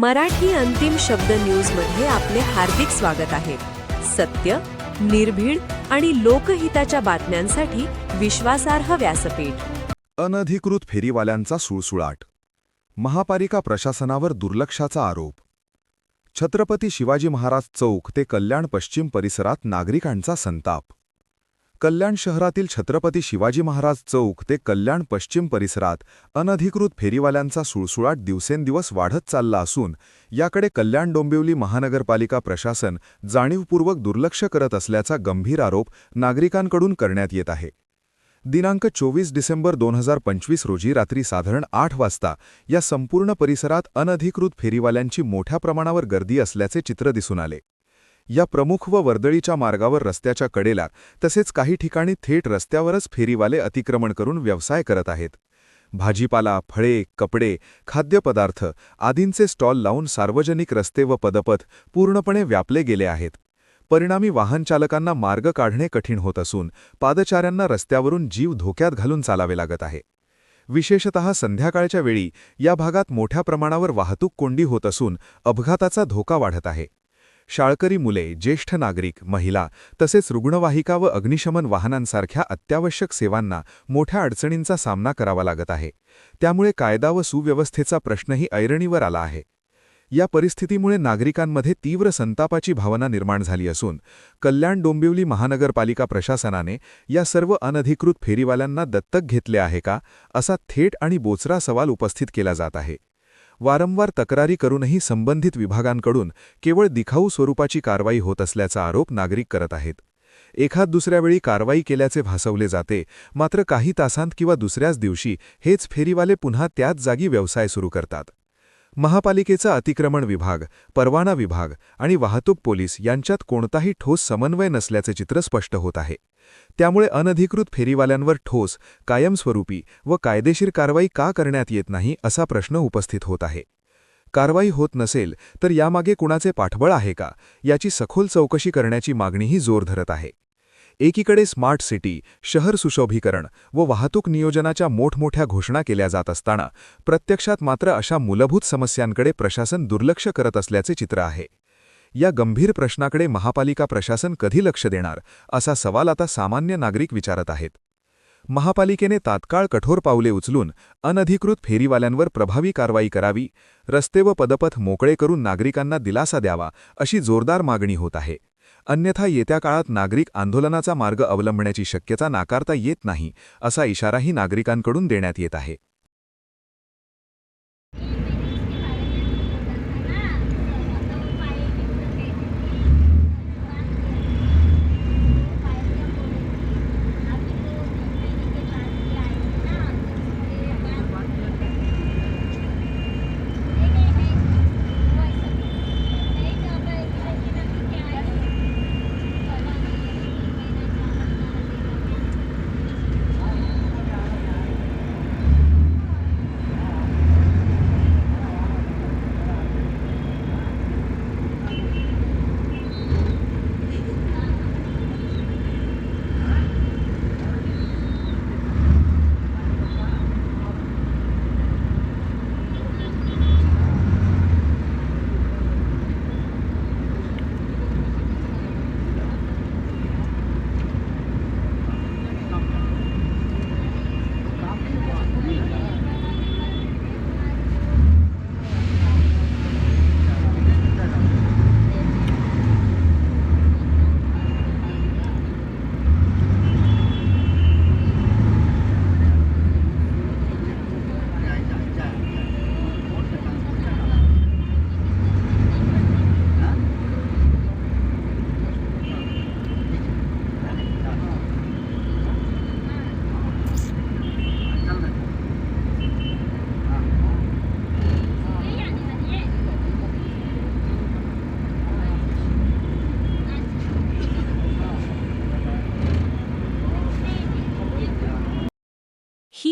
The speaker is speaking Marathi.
मराठी अंतिम शब्द न्यूजमध्ये आपले हार्दिक स्वागत आहे. सत्य निर्भीड आणि लोकहिताच्या बातम्यांसाठी विश्वासार्ह व्यासपीठ. अनधिकृत फेरीवाल्यांचा सुळसुळाट. महापालिका प्रशासनावर दुर्लक्षाचा आरोप. छत्रपती शिवाजी महाराज चौक ते कल्याण पश्चिम परिसरात नागरिकांचा संताप. कल्याण शहरातील छत्रपती शिवाजी महाराज चौक ते कल्याण पश्चिम परिसरात अनधिकृत फेरीवाल्यांचा सुळसुळाट दिवसेंदिवस वाढत चालला असून याकडे कल्याण डोंबिवली महानगरपालिका प्रशासन जाणीवपूर्वक दुर्लक्ष करत असल्याचा गंभीर आरोप नागरिकांकडून करण्यात येत आहे. दिनांक चोवीस डिसेंबर दोन हजार पंचवीस रोजी रात्री साधारण आठ वाजता या संपूर्ण परिसरात अनधिकृत फेरीवाल्यांची मोठ्या प्रमाणावर गर्दी असल्याचे चित्र दिसून आले. या प्रमुख व वर्दळीच्या मार्गावर रस्त्याच्या कडेला तसेच काही ठिकाणी थेट रस्त्यावरच फेरीवाले अतिक्रमण करून व्यवसाय करत आहेत. भाजीपाला फळे कपडे खाद्यपदार्थ आदींचे स्टॉल लावून सार्वजनिक रस्ते व पदपथ पूर्णपणे व्यापले गेले आहेत. परिणामी वाहनचालकांना मार्ग काढणे कठीण होत असून पादचाऱ्यांना रस्त्यावरून जीव धोक्यात घालून चालावे लागत आहे. विशेषतः संध्याकाळच्या वेळी या भागात मोठ्या प्रमाणावर वाहतूक कोंडी होत असून अपघाताचा धोका वाढत आहे. शाळकरी मुले ज्येष्ठ नागरिक महिला तसेच रुग्णवाहिका व अग्निशमन वाहनांसारख्या अत्यावश्यक सेवांना मोठ्या अडचणींचा सामना करावा लागत आहे. त्यामुळे कायदा व सुव्यवस्थेचा प्रश्नही ऐरणीवर आला आहे. या परिस्थितीमुळे नागरिकांमध्ये तीव्र संतापाची भावना निर्माण झाली असून कल्याण डोंबिवली महानगरपालिका प्रशासनाने या सर्व अनधिकृत फेरीवाल्यांना दत्तक घेतले आहे का असा थेट आणि बोचरा सवाल उपस्थित केला जात आहे. वारंवार तक्रारी करूनही संबंधित विभागांकडून केवळ दिखाऊ स्वरूपाची कारवाई होत असल्याचा आरोप नागरिक करत आहेत. एखाद दुसऱ्या वेळी कारवाई केल्याचे भासवले जाते मात्र काही तासांत किंवा दुसऱ्याच दिवशी हेच फेरीवाले पुन्हा त्याच जागी व्यवसाय सुरू करतात. महापालिकेचा अतिक्रमण विभाग परवाना विभाग आणि वाहतूक पोलीस यांच्यात कोणताही ठोस समन्वय नसल्याचे चित्र स्पष्ट होत आहे. त्यामुळे अनधिकृत फेरीवाल्यांवर ठोस कायमस्वरूपी व कायदेशीर कारवाई का करण्यात येत नाही असा प्रश्न उपस्थित होत आहे. कारवाई होत नसेल तर यामागे कुणाचे पाठबळ आहे का? याची सखोल चौकशी करण्याची मागणीही जोर धरत आहे. एकीकडे स्मार्ट सिटी शहर सुशोभीकरण व वाहतूक नियोजनाच्या मोठमोठ्या घोषणा केल्या जात असताना प्रत्यक्षात मात्र अशा मूलभूत समस्यांकडे प्रशासन दुर्लक्ष करत असल्याचे चित्र आहे. या गंभीर प्रश्नाकडे महापालिका प्रशासन कधी लक्ष देणार असा सवाल आता सामान्य नागरिक विचारत आहेत. महापालिकेने तात्काळ कठोर पावले उचलून अनधिकृत फेरीवाल्यांवर प्रभावी कारवाई करावी रस्ते व पदपथ मोकळे करून नागरिकांना दिलासा द्यावा अशी जोरदार मागणी होत आहे. अन्यथा येत्या काळात नागरिक आंदोलनाचा मार्ग अवलंबण्याची शक्यता नाकारता येत नाही असा इशाराही नागरिकांकडून देण्यात येत आहे.